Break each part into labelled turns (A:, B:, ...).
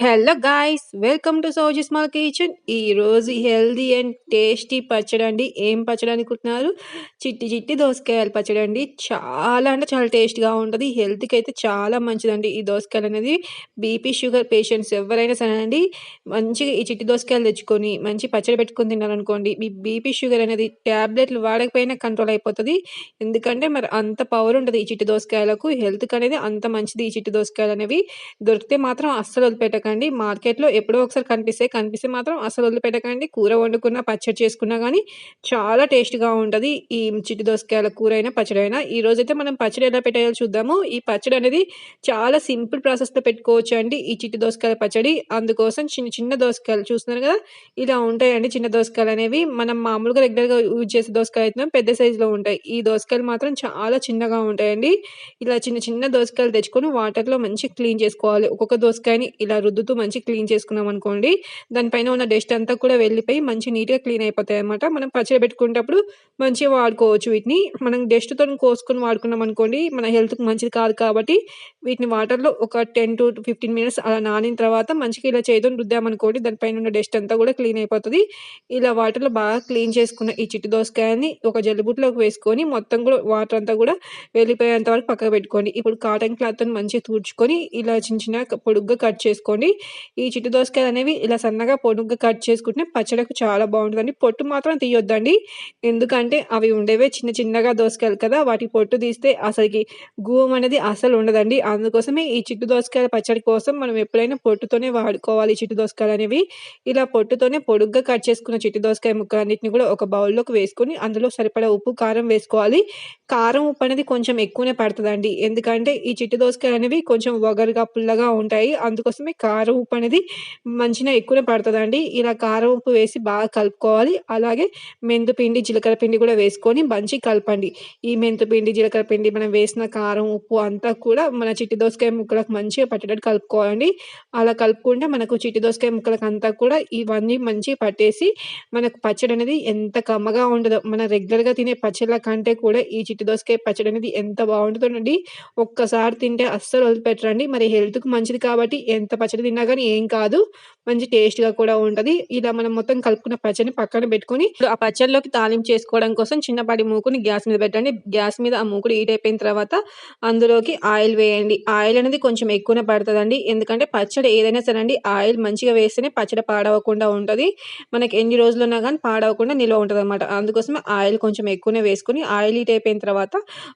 A: Hello guys welcome to Soji small kitchen. ఈరోజు healthy and tasty పచ్చడి అండి. ఏం పచ్చడి అనుకుంటున్నారు? చిట్టి చిట్టి దోసకాయలు పచ్చడి అండి. చాలా అంటే చాలా టేస్ట్గా ఉంటుంది. హెల్త్కి అయితే చాలా మంచిదండి ఈ దోసకాయలు అనేది. బీపీ షుగర్ పేషెంట్స్ ఎవరైనా సరే అండి మంచిగా ఈ చిట్టి దోసకాయలు తెచ్చుకొని మంచి పచ్చడి పెట్టుకొని తిన్నారనుకోండి మీ బీపీ షుగర్ అనేది ట్యాబ్లెట్లు వాడకపోయినా కంట్రోల్ అయిపోతుంది. ఎందుకంటే మరి అంత పవర్ ఉంటుంది ఈ చిట్టి దోసకాయలకు. హెల్త్కి అనేది అంత మంచిది ఈ చిట్టి దోసకాయలు అనేవి. దొరికితే మాత్రం అస్సలు వదిలిపెట్టకండి. పెట్టకండి మార్కెట్లో ఎప్పుడో ఒకసారి కనిపిస్తే కనిపిస్తే మాత్రం అసలు వదిలిపెట్టకండి. కూర వండుకున్న పచ్చడి చేసుకున్నా కానీ చాలా టేస్ట్గా ఉంటుంది. ఈ చిట్టి దోసకాయల కూర అయినా పచ్చడి అయినా ఈ రోజైతే మనం పచ్చడి ఎలా పెట్టాలో చూద్దాము. ఈ పచ్చడి అనేది చాలా సింపుల్ ప్రాసెస్లో పెట్టుకోవచ్చు అండి ఈ చిట్టి దోసకాయల పచ్చడి. అందుకోసం చిన్న చిన్న దోసకాయలు చూస్తున్నారు కదా ఇలా ఉంటాయండి చిన్న దోసకాయలు అనేవి. మనం మామూలుగా రెగ్యులర్గా యూజ్ చేసే దోసకాయలు అయితే పెద్ద సైజులో ఉంటాయి. ఈ దోసకాయలు మాత్రం చాలా చిన్నగా ఉంటాయండి. ఇలా చిన్న చిన్న దోసకాయలు తెచ్చుకొని వాటర్లో మంచి క్లీన్ చేసుకోవాలి. ఒక్కొక్క దోసకాయని ఇలా రుద్దు రుద్దుతూ మంచి క్లీన్ చేసుకున్నాం అనుకోండి దానిపైన ఉన్న డస్ట్ అంతా కూడా వెళ్ళిపోయి మంచి నీట్గా క్లీన్ అయిపోతాయి అనమాట మనం పచ్చడి పెట్టుకునేటప్పుడు మంచిగా వాడుకోవచ్చు వీటిని. మనం డస్ట్తో కోసుకొని వాడుకున్నాం అనుకోండి మన హెల్త్కి మంచిది కాదు కాబట్టి వీటిని వాటర్లో ఒక టెన్ టు ఫిఫ్టీన్ మినిట్స్ అలా నానిన తర్వాత మంచిగా ఇలా చేతులు రుద్దామనుకోండి దానిపైన ఉన్న డస్ట్ అంతా కూడా క్లీన్ అయిపోతుంది. ఇలా వాటర్లో బాగా క్లీన్ చేసుకున్న ఈ చిట్టి దోసకాయని ఒక జల్లిబుట్లోకి వేసుకొని మొత్తం కూడా వాటర్ అంతా కూడా వెళ్ళిపోయేంత వరకు పక్కకు పెట్టుకోండి. ఇప్పుడు కాటన్ క్లాత్తో మంచిగా తూడ్చుకొని ఇలా చిన్న చిన్న పొడుగ్గా కట్ చేసుకోండి. ఈ చిట్టు దోసకాయలు అనేవి ఇలా సన్నగా పొడుగ్గా కట్ చేసుకుంటే పచ్చడికి చాలా బాగుంటుందండి. పొట్టు మాత్రం తీయొద్దండి. ఎందుకంటే అవి ఉండేవే చిన్న చిన్నగా దోసకాయలు కదా వాటి పొట్టు తీస్తే అసలుకి గూవం అనేది అసలు ఉండదండి. అందుకోసమే ఈ చిట్టు దోసకాయల పచ్చడి కోసం మనం ఎప్పుడైనా పొట్టుతోనే వాడుకోవాలి చిట్టు దోసకాయలు అనేవి. ఇలా పొట్టుతోనే పొడుగ్గా కట్ చేసుకున్న చిట్టు దోసకాయ ముక్కలన్నింటిని కూడా ఒక బౌల్లోకి వేసుకొని అందులో సరిపడా ఉప్పు కారం వేసుకోవాలి. కారం ఉప్పు అనేది కొంచెం ఎక్కువనే పడుతుందండి. ఎందుకంటే ఈ చిట్టు దోసకాయలు అనేవి కొంచెం వగరుగా పుల్లగా ఉంటాయి. అందుకోసమే కారం కారం ఉప్పు అనేది మంచిగా ఎక్కువనే పడుతుందండి. ఇలా కారం ఉప్పు వేసి బాగా కలుపుకోవాలి. అలాగే మెంతు పిండి జీలకర్ర పిండి కూడా వేసుకొని మంచి కలపండి. ఈ మెంతు పిండి జీలకర్ర పిండి మనం వేసిన కారం ఉప్పు అంతా కూడా మన చిట్టి దోసకాయ ముక్కలకు మంచిగా పట్టేటట్టు కలుపుకోవాలండి. అలా కలుపుకుంటే మనకు చిట్టి దోసకాయ ముక్కలకు అంతా కూడా ఇవన్నీ మంచిగా పట్టేసి మనకు పచ్చడి అనేది ఎంత కమ్మగా ఉండదో మన రెగ్యులర్గా తినే పచ్చళ్ళ కంటే కూడా ఈ చిట్టి దోసకాయ పచ్చడి అనేది ఎంత బాగుంటుందండి. ఒక్కసారి తింటే అస్సలు వదిలిపెట్టరండి. మరి హెల్త్కి మంచిది కాబట్టి ఎంత పచ్చడి తిన్నా కానీ ఏం కాదు. మంచి టేస్ట్గా కూడా ఉంటుంది. ఇలా మనం మొత్తం కలుపుకున్న పచ్చడిని పక్కన పెట్టుకొని ఆ పచ్చడిలోకి తాలింపు చేసుకోవడం కోసం చిన్నపాటి మూకుని గ్యాస్ మీద పెట్టండి. గ్యాస్ మీద ఆ మూకుడు హీట్ అయిపోయిన తర్వాత అందులోకి ఆయిల్ వేయండి. ఆయిల్ అనేది కొంచెం ఎక్కువనే పడుతుందండి. ఎందుకంటే పచ్చడి ఏదైనా సరే అండి ఆయిల్ మంచిగా వేస్తేనే పచ్చడి పాడవకుండా ఉంటుంది. మనకి ఎన్ని రోజులు ఉన్నా కానీ పాడవకుండా నిల్వ ఉంటుంది అనమాట అందుకోసమే ఆయిల్ కొంచెం ఎక్కువనే వేసుకొని ఆయిల్ హీట్ అయిపోయిన తర్వాత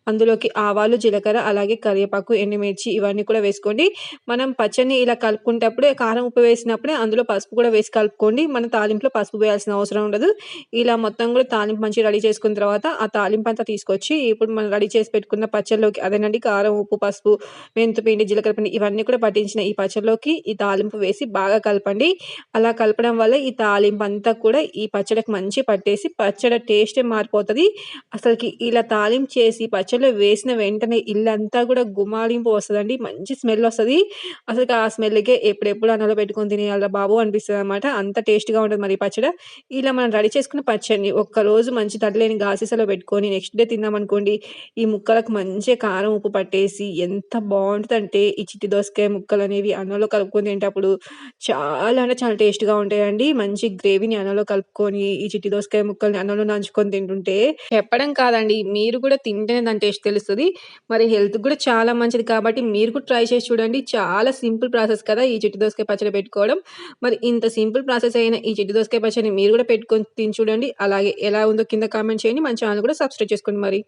A: అందులోకి ఆవాలు జీలకర్ర అలాగే కరివేపాకు ఎండుమిర్చి ఇవన్నీ కూడా వేసుకోండి. మనం పచ్చడిని ఇలా కలుపుకునేటప్పుడే కారం ఉప్పు వేసినప్పుడే అందులో పసుపు కూడా వేసి కలుపుకోండి. మన తాలింపులో పసుపు వేయాల్సిన అవసరం ఉండదు. ఇలా మొత్తం కూడా తాలింపు మంచిగా రెడీ చేసుకున్న తర్వాత ఆ తాలింపు అంతా తీసుకొచ్చి ఇప్పుడు మనం రెడీ చేసి పెట్టుకున్న పచ్చళ్ళలోకి అదేనండి కారం ఉప్పు పసుపు మెంతుపిండి జీలకర్ర పిండి ఇవన్నీ కూడా పట్టించిన ఈ పచ్చళ్ళలోకి ఈ తాలింపు వేసి బాగా కలపండి. అలా కలపడం వల్ల ఈ తాలింపు అంతా కూడా ఈ పచ్చడికి మంచి పట్టేసి పచ్చడి టేస్టే మారిపోతుంది. అసలుకి ఇలా తాలింపు చేసి పచ్చడిలో వేసిన వెంటనే ఇల్లంతా కూడా గుమాలింపు వస్తుందండి. మంచి స్మెల్ వస్తుంది. అసలు ఆ స్మెల్‌కే ఎప్పుడెప్పుడు అన్నంలో పెట్టుకొని తినేయాలిరా బాబు అనిపిస్తుంది అనమాట అంత టేస్ట్‌గా ఉంటుంది మరి పచ్చడ. ఇలా మనం రెడీ చేసుకున్న పచ్చడిని ఒక్కరోజు మంచి తడలేని గాసీసలో పెట్టుకొని నెక్స్ట్ డే తిన్నామనుకోండి, ఈ ముక్కలకు మంచిగా కారం, ఉప్పు పట్టేసి ఎంత బావుంటదంటే ఈ చిట్టి దోసకాయ ముక్కలు అనేవి అన్నంలో కలుపుకొని తింటప్పుడు చాలా అంటే చాలా టేస్ట్‌గా ఉంటాయండి. మంచి గ్రేవీని అన్నంలో కలుపుకొని ఈ చిట్టి దోసకాయ ముక్కల్ని అన్నంలో నంచుకొని తింటుంటే చెప్పడం కాదండి మీరు కూడా తింటేనే దాని టేస్ట్ తెలుస్తుంది మరి హెల్త్ కూడా చాలా మంచిది కాబట్టి మీరు కూడా ట్రై చేసి చూడండి. చాలా సింపుల్ ప్రాసెస్ కదా ఈ చిట్టి దోసకాయ పచ్చడి పెట్టుకోవడం. మరి ఇంత సింపుల్ ప్రాసెస్ అయిన ఈ చిట్టి దోసకాయ పచ్చడిని మీరు కూడా పెట్టుకొని తిని చూడండి. అలాగే ఎలా ఉందో కింద కామెంట్ చేయండి. మన ఛానల్ కూడా సబ్స్క్రైబ్ చేసుకోండి మరి.